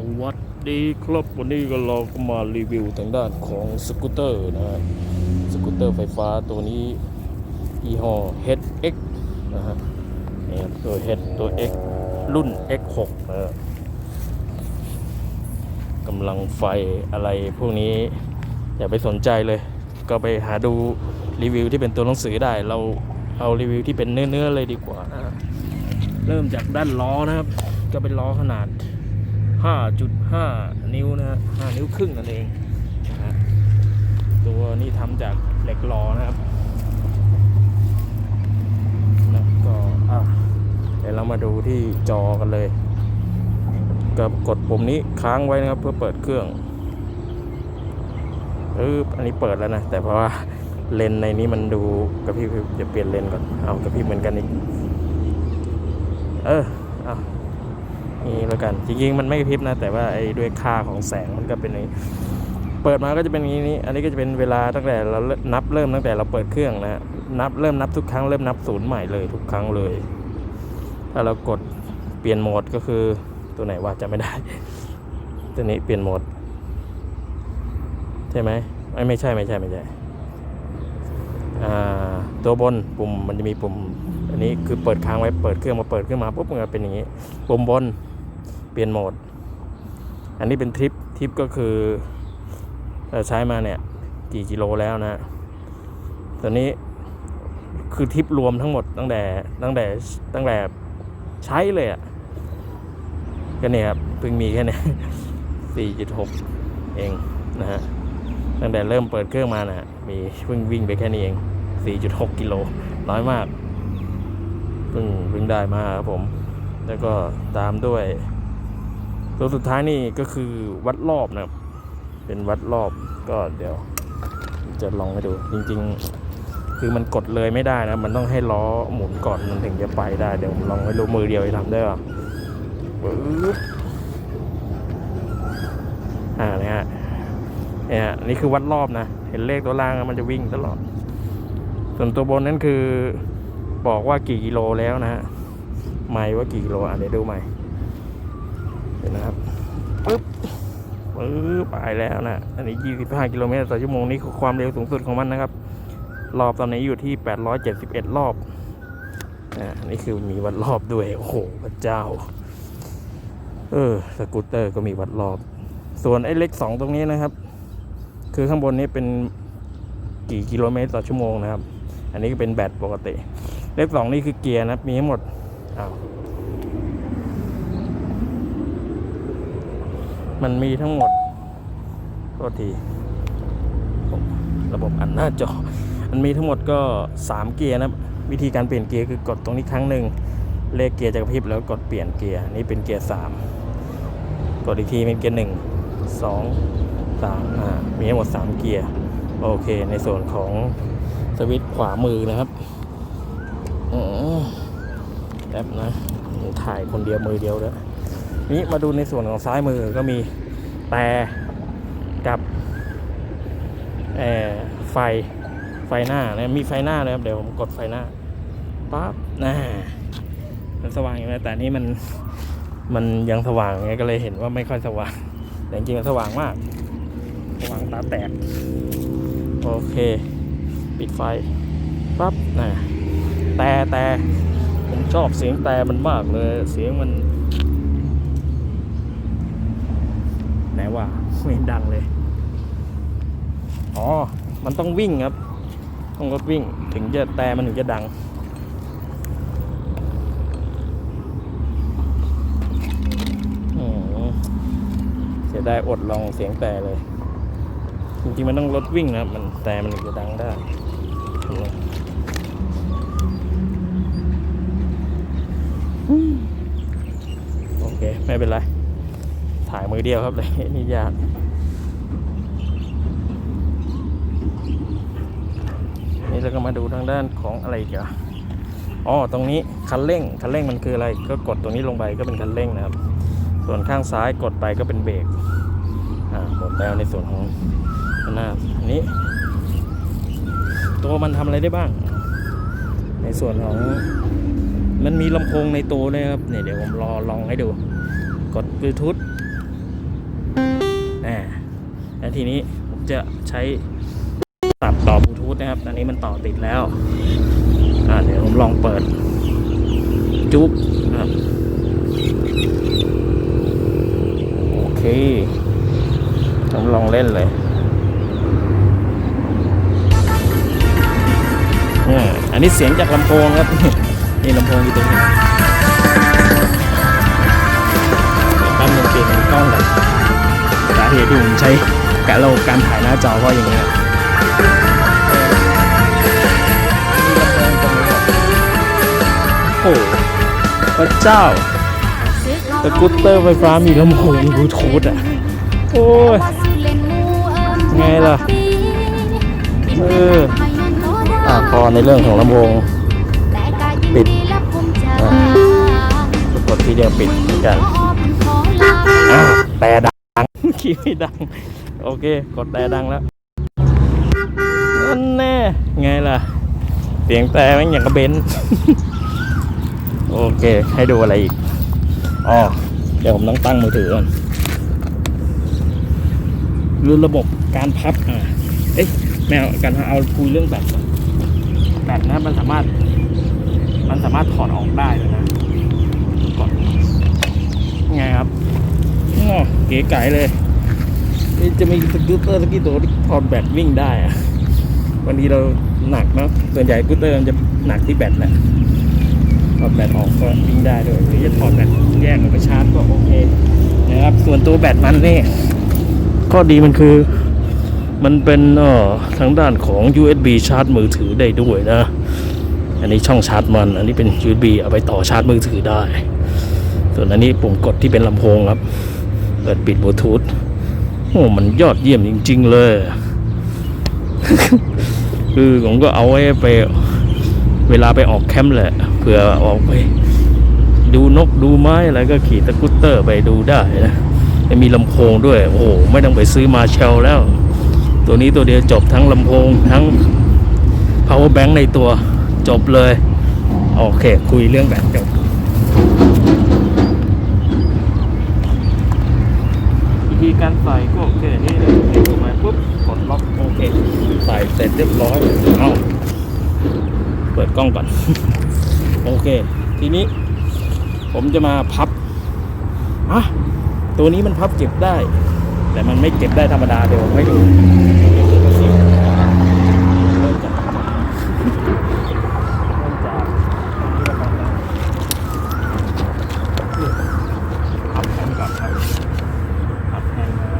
สวัสดีครับวันนี้ก็เราก็มารีวิวทางด้านของสกูตเตอร์นะฮะสกูตเตอร์ไฟฟ้าตัวนี้ยี่ห้อ HX นะฮะนี่ตัว H ตัว X รุ่น X6 นะกำลังไฟอะไรพวกนี้อย่าไปสนใจเลย ก็ไปหาดูรีวิวที่เป็นตัวหนังสือได้ เราเอารีวิวที่เป็นเนื้อๆเลยดีกว่านะเริ่มจากด้านล้อนะครับ ก็เป็นล้อขนาด 5.5 นิ้วนะฮะ5นิ้วครึ่งนั่นเองนะฮะตัวนี้ทำจากเหล็กหล่อนะครับ แล้วก็อะเดี๋ยวเรามาดูที่จอกันเลยก็กดปุ่มนี้ค้างไว้นะครับเพื่อเปิดเครื่องเอออันนี้เปิดแล้วนะ แต่เพราะว่าเลนในนี้มันดูกระพริบจะเปลี่ยนเลนก่อน เอากระพริบเหมือนกันอีก เออเอา นี่แล้วกัน จริงๆมันไม่พริบนะ แต่ว่าไอ้ด้วยค่าของแสงมันก็เป็นนี้เปิดมาก็จะเป็นอย่างนี้ อันนี้ก็จะเป็นเวลาตั้งแต่เรานับเริ่มตั้งแต่เราเปิดเครื่องนะฮะนับเริ่มนับทุกครั้งเริ่มนับศูนย์ใหม่เลยทุกครั้งเลย ถ้าเรากดเปลี่ยนโหมดก็คือตัวไหนว่าจะไม่ได้ ตัวนี้เปลี่ยนโหมด ใช่ไหมไม่ไม่ใช่ไม่ใช่ไม่ใช่ตัวบนปุ่มมันจะมีปุ่ม อันนี้คือเปิดค้างไว้เปิดเครื่องมาเปิดขึ้นมาปุ๊บมันก็เป็นอย่างนี้ ปุ่มบน เปลี่ยนโหมด อันนี้เป็นทริปทริปก็คือเอ่อใช้มาเนี่ยกี่กิโลแล้วนะตัวนี้คือทริปรวมทั้งหมดตั้งแต่ตั้งแต่ตั้งแต่ใช้เลยอะ่ะก็เนี่ยครับเพิ่งมีแค่เนี้สี่จุดหกเองนะฮะตั้งแต่เริ่มเปิดเครื่องมานะฮะมีเพิ่งวิ่งไปแค่นี้เองสี่จุดหกกิโลน้อยมากเพิ่งเพิ่งได้มาครับผม แล้วก็ตามด้วย ตัวสุดท้ายนี่ก็คือวัดรอบนะครับ เป็นวัดรอบก็เดี๋ยว จะลองให้ดู จริง ๆ คือมันกดเลยไม่ได้นะ มันต้องให้ล้อหมุนก่อนมันถึงจะไปได้ เดี๋ยวผมลองให้ดูมือเดียวจะทำได้ป่ะปึ๊บอ่าเนี่ยฮะเนี่ยนี่คือวัดรอบนะ เห็นเลขตัวล่างมันจะวิ่งตลอด ส่วนตัวบนนั้นคือบอกว่ากี่กิโลแล้วนะฮะไม่ว่ากี่กิโลอะเดี๋ยวดูใหม่ เดี๋ยวนะครับปึ๊บปึ๊บไปแล้วนะ อันนี้ 25 กิโลเมตรต่อชั่วโมงนี่คือความเร็วสูงสุดของมันนะครับ รอบตอนนี้อยู่ที่ 871 รอบอ่านี่คือมีวัดรอบด้วย โอ้โหพระเจ้า เออ สกูตเตอร์ก็มีวัดรอบ ส่วนไอ้เล็กสองตรงนี้นะครับ คือข้างบนนี้เป็นกี่กิโลเมตรต่อชั่วโมงนะครับ อันนี้ก็เป็นแบตปกติ เลขสองนี่คือเกียร์นะ มีทั้งหมด อ้าว มันมีทั้งหมดโทษทีระบบอันหน้าจอ มันมีทั้งหมดก็ 3 เกียร์นะวิธีการเปลี่ยนเกียร์คือกดตรงนี้ครั้งหนึ่งเลขเกียร์จะกระพริบแล้วกดเปลี่ยนเกียร์นี่เป็นเกียร์3กดอีกทีเป็นเกียร์1 2 3อ่ามีทั้งหมด 3 เกียร์โอเค ในส่วนของสวิตช์ขวามือนะครับอืมแป๊บนะถ่ายคนเดียวมือเดียวแล้วย นี่มาดูในส่วนของซ้ายมือก็มีแต่กับเอ่อไฟไฟหน้านะมีไฟหน้าเลยครับเดี๋ยวผมกดไฟหน้าปั๊บน่ามันสว่างอยู่นะแต่นี้มันมันยังสว่างไงก็เลยเห็นว่าไม่ค่อยสว่าง แต่จริงมันสว่างมาก สว่างตาแตก โอเค ปิดไฟปั๊บน่ะแต่แต่ผมชอบเสียงแต่มันมากเลย เสียงมัน ไหนว่าไม่ดังเลย อ๋อ มันต้องวิ่งครับ ต้องรถวิ่งถึงจะแต่มันถึงจะดัง เสียดายอดลองเสียงแต่เลย จริงๆมันต้องรถวิ่งนะมันแต่มันถึงจะดังได้โอเค ไม่เป็นไร ถ่ายมือเดียวครับเลยนี่ยากนี่เราก็มาดูทางด้านของอะไรกอะอ๋อตรงนี้คันเร่งคันเร่งมันคืออะไร ก็กดตรงนี้ลงไปก็เป็นคันเร่งนะครับ ส่วนข้างซ้ายกดไปก็เป็นเบรกอ่าหมดแล้วในส่วนของหน้าอันนี้ ตัวมันทำอะไรได้บ้าง ในส่วนของมันมีลำโพงในตัวเลยครับเนี่ยเดี๋ยวผมรอลองให้ดู กดบลูทูธ ทีนี้ผมจะใช้สับต่อบลูทูธนะครับอันนี้มันต่อติดแล้วอ่าเดี๋ยวผมลองเปิด จุ๊บนะครับโอเคผมลองเล่นเลยอันนี้เสียงจากลำโพงครับ นี่ลำโพงอยู่ตรงนี้เดี๋ยวงเปลี่ยนเป็นกล้องก่อนสาเหตุที่ผมใช้ การเราการถ่ายหน้าจอเพราะอย่างเงี้ยเออนี่ลำโพงตรงนี้ครับโอ้พระเจ้าสกูตเตอร์ไฟฟ้ามีลำโพงบลูทูธอะ โอ้ย ไงล่ะ เอออะพอในเรื่องของลำโพงปิดอะปรากฏทีเดียวปิดเหมือนกันอ้าวแต่ คีย์ไม่ดัง โอเค กดแต่ดังแล้วนั่นแน่ไงล่ะ เสียงแต่ม่งอย่างกระเบนโอเค ให้ดูอะไรอีกอ๋อเดี๋ยวผมต้องตั้งมือถือก่อนรู้ระบบการพับอ่าเอ๊ะแมวการเอาคุยเรื่องแบตแบตนะมันสามารถ มันสามารถถอดออกได้เลยนะก่อนไงครับอ๋อเก๋ไก๋เลย นี่จะมีสกูตเตอร์สกีตัวที่ถอดแบตวิ่งได้อะวันนี้เราหนักเนาะส่วนใหญ่สกูตเตอร์มันจะหนักที่แบตแหละถอดแบตออกก็วิ่งได้ด้วยหรือจะถอดแบตแยกออกไปชาร์จก็โอเคนะครับ ส่วนตัวแบตมันนี่ข้อดีมันคือมันเป็นเอ่อทางด้านของ USB ชาร์จมือถือได้ด้วยนะ อันนี้ช่องชาร์จมัน อันนี้เป็น USB เอาไปต่อชาร์จมือถือได้ ส่วนอันนี้ปุ่มกดที่เป็นลำโพงครับ เปิดปิดบลูทูธ โอ้มันยอดเยี่ยมจริง ๆ เลย คือผมก็เอาไว้ไป เวลาไปออกแคมป์แหละเผื่อออกไป ดูนกดูไม้อะไรก็ขี่ตะกุตเตอร์ไปดูได้นะมีลำโพงด้วย โอ้ไม่ต้องไปซื้อมาเชลแล้ว ตัวนี้ตัวเดียวจบทั้งลำโพงทั้ง power bank ในตัวจบเลย โอเค คุยเรื่องแบตจบวิ ธีการใส่ก็โอเคนี่เลยนี่ถูกไหมปุ๊บกดล็อกโอเค ใส่เสร็จเรียบร้อยเอาเปิดกล้องก่อน โอเค ทีนี้ ผมจะมาพับอะตัวนี้มันพับเก็บได้ แต่มันไม่เก็บได้ธรรมดาเดี๋ยวผมให้ดูเริ่มจาก เริ่มจากอันนี้ก่อนนะพับแผ่นก่อนครับพับแผ่นมา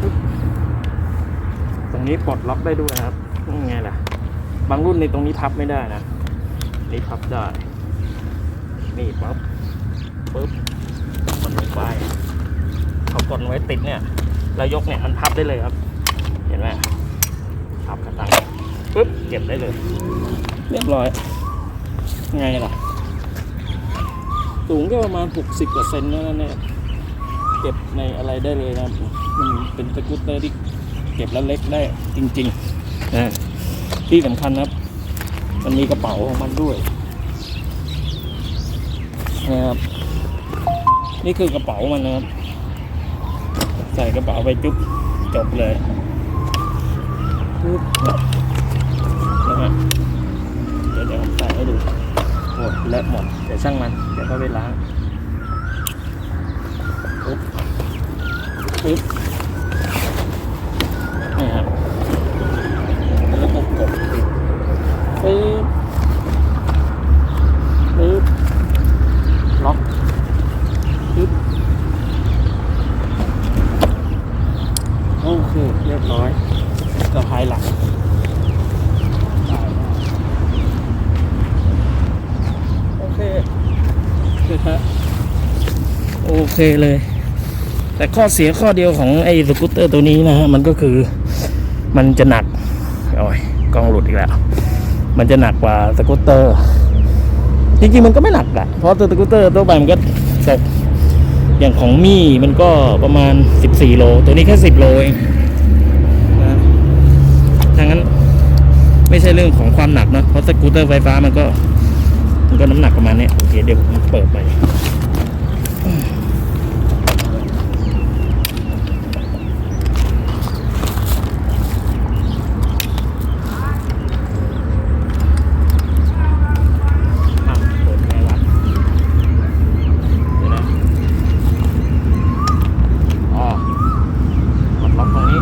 ปึ๊บตรงนี้ ปลดล็อกได้ด้วยครับนี่ไงล่ะ บางรุ่นในตรงนี้พับไม่ได้นะนี่พับได้ นี่ปั๊บปึ๊บมันลงไปเขากดไว้ติดเนี่ยแล้วยกเนี่ยมันพับได้เลยครับ เห็นไหมพับกระตังปึ๊บเก็บได้เลย เรียบร้อย ไงล่ะ สูงก็ประมาณ 60กว่าเซนนั่นแหละเก็บในอะไรได้เลยนะมันเป็นสกูตเตอร์ที่ เก็บแล้วเล็กได้จริงๆนะที่สำคัญนะครับ มันมีกระเป๋าของมันด้วยนะครับ นี่คือกระเป๋ามันนะครับ ใส่กระเป๋าไปจุ๊บจบเลยปุ๊บนะฮะเดี๋ยวเดี๋ยวผมใส่ให้ดูโอ้เลอะหมดเดี๋ยวช่างมันเดี๋ยวก็ไปล้างปุ๊บปุ๊บนี่ครับแล้วก็กดปิดปึ๊บปึ๊บล็อกปึ๊บ โอเค เรียบร้อยก็ภายหลังได้ได้โอเคคือฮะโอ เคเลย แต่ข้อเสียข้อเดียวของไอ้สกูตเตอร์ตัวนี้นะฮะมันก็คือมันจะหนักโอ้ยกล้องหลุดอีกแล้ว มันจะหนักกว่าสกูตเตอร์ จริงๆมันก็ไม่หนักอะเพราะตัวสกูตเตอร์ตัวใบมันก็ตกอย่างของมี่มันก็ประมาณ 14 โล ตัวนี้แค่ 10 โลเองนะทางนั้นไม่ใช่เรื่องของความหนักนะเพราะสกูตเตอร์ไฟฟ้ามันก็ มันก็น้ำหนักประมาณนี้โอเคเดี๋ยวผมเปิดไป อะเปิดไงวะเดี๋ยวนะอ๋อกดล็อกตรงนี้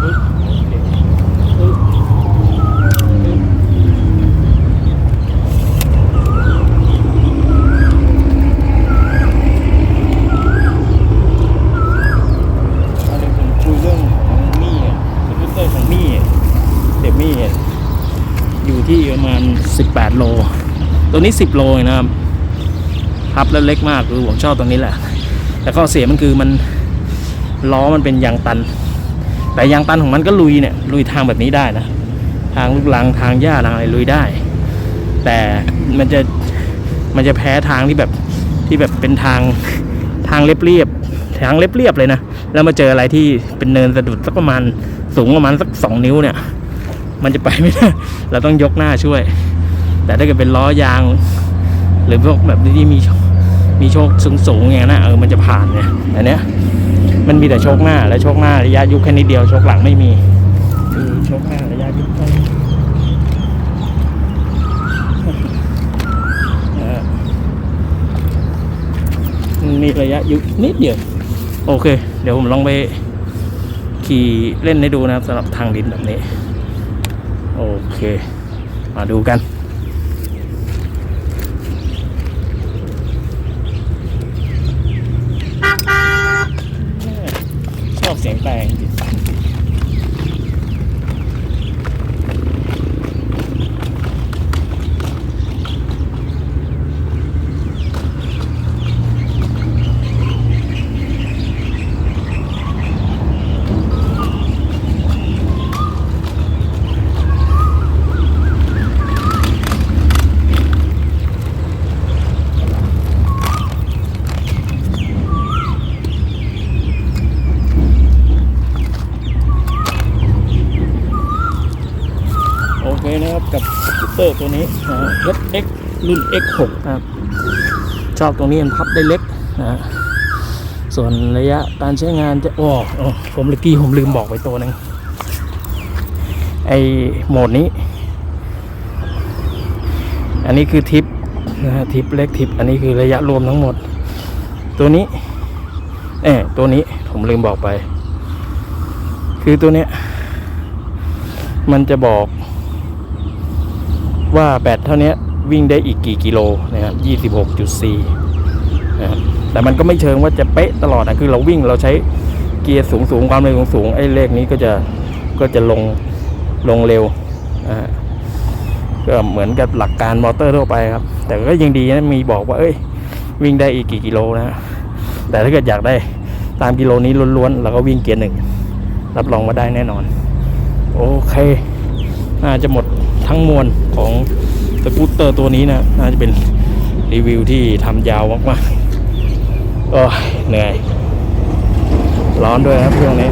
ปึ๊บโอเคปึ๊บปึ๊บอันนี้ผมคุยเรื่องของมี่อะคอมพิวเตอร์ของมี่อะเดี๋ยวมี่อะ อยู่ที่ประมา ณ 18 โล ตัวนี้ 10 โลนะครับพับแล้วเล็กมากคือผมชอบตรงนี้แหละ แต่ข้อเสียมันคือมันล้อมันเป็นยางตัน แต่ยางตันของมันก็ลุยเนี่ยลุยทางแบบนี้ได้นะ ทางลูกลังทางหญ้าทางอะไรลุยได้ แต่มันจะมันจะแพ้ทางที่แบบที่แบบเป็นทางทางเรียบๆทางเรียบๆเลยนะ แล้วมาเจออะไรที่เป็นเนินสะดุดสักประมาณสูงประมาณสักสองนิ้วเนี่ย มันจะไปไม่ได้ เราต้องยกหน้าช่วย แต่ถ้าเกิดเป็นล้อยาง หรือพวกแบบที่มีโชมีโชคสูงๆอย่างนั้นนะเออมันจะผ่านเนี่ยอันเนี้ยมันมีแต่โชคหน้าและโชคหน้าระยะยุบแค่นิดเดียวโชคหลังไม่มีคือโชคหน้าระยะยุบแค่นี้เออมีระยะยุบนิดเดียว โอเค เดี๋ยวผมลองไปขี่เล่นให้ดูนะครับสำหรับทางดินแบบนี้ โอเค มาดูกัน ชอบเสียงแปลงจริงโอเค นะครับกับสกูเตอร์ตัวนี้นะฮะ ZX รุ่น X6 นะครับ ชอบตรงนี้มันพับได้เล็กนะฮะส่วนระยะการใช้งานจะโอ้โอ้ผมเมื่อกี้ผมลืมบอกไปตัวหนึงไอโหมดนี้ อันนี้คือทิปนะฮะทิปเล็กทิป อันนี้คือระยะรวมทั้งหมด ตัวนี้เออตัวนี้ผมลืมบอกไป คือตัวเนี้ยมันจะบอก ว่าแบตเท่านี้วิ่งได้อีกกี่กิโลนะครับ26.4นะครับแต่มันก็ไม่เชิงว่าจะเป๊ะตลอดนะคือเราวิ่งเราใช้เกียร์สูงสูงความเร็วสูงสูงไอ้เลขนี้ก็จะก็จะลงลงเร็วนะฮะก็เหมือนกับหลักการมอเตอร์ทั่วไปครับ แต่ก็ยังดีนะมีบอกว่าเอ้ย วิ่งได้อีกกี่กิโลนะแต่ถ้าเกิดอยากได้ตามกิโลนี้ล้วนๆเราก็วิ่งเกียร์หนึ่งรับรองว่าได้แน่นอน โอเคน่าจะหมด ทั้งมวลของสกูตเตอร์ตัวนี้นะน่าจะเป็นรีวิวที่ทำยาวมากๆโอ้ยเหนื่อย ร้อนด้วยครับช่วงนี้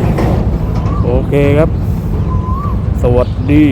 โอเคครับ สวัสดี